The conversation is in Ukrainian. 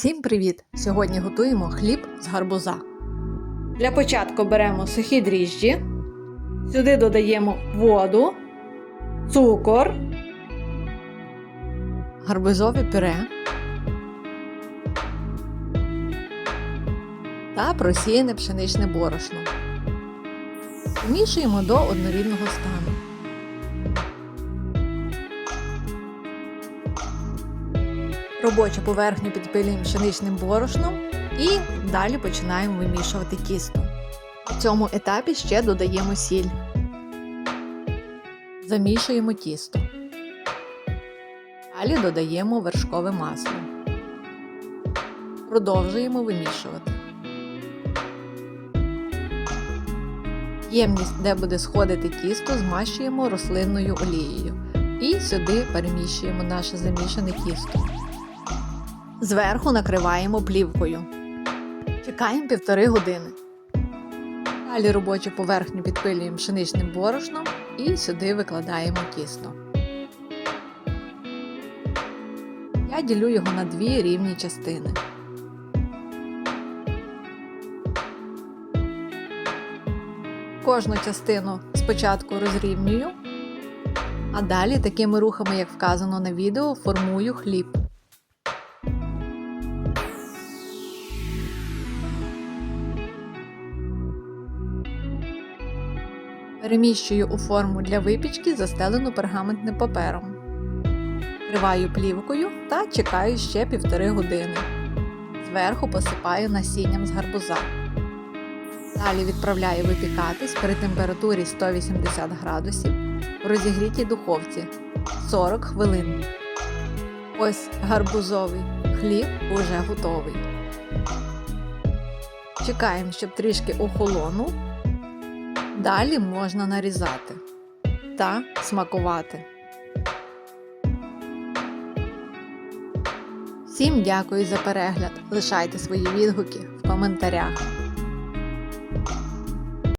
Всім привіт! Сьогодні готуємо хліб з гарбуза. Для початку беремо сухі дріжджі, сюди додаємо воду, цукор, гарбузове пюре та просіяне пшеничне борошно. Вмішуємо до однорідного стану. Робочу поверхню підпилюємо пшеничним борошном і далі починаємо вимішувати тісто. В цьому етапі ще додаємо сіль. Замішуємо тісто. Далі додаємо вершкове масло. Продовжуємо вимішувати. Ємність, де буде сходити тісто, змащуємо рослинною олією. І сюди переміщуємо наше замішане тісто. Зверху накриваємо плівкою. Чекаємо півтори години. Далі робочу поверхню підпилюємо пшеничним борошном і сюди викладаємо тісто. Я ділю його на дві рівні частини. Кожну частину спочатку розрівнюю, а далі такими рухами, як вказано на відео, формую хліб. Переміщую у форму для випічки, застелену пергаментним папером. Криваю плівкою та чекаю ще півтори години. Зверху посипаю насінням з гарбуза. Далі відправляю випікатись при температурі 180 градусів в розігрітій духовці 40 хвилин. Ось гарбузовий хліб уже готовий. Чекаємо, щоб трішки охолонув. Далі можна нарізати та смакувати. Всім дякую за перегляд. Лишайте свої відгуки в коментарях.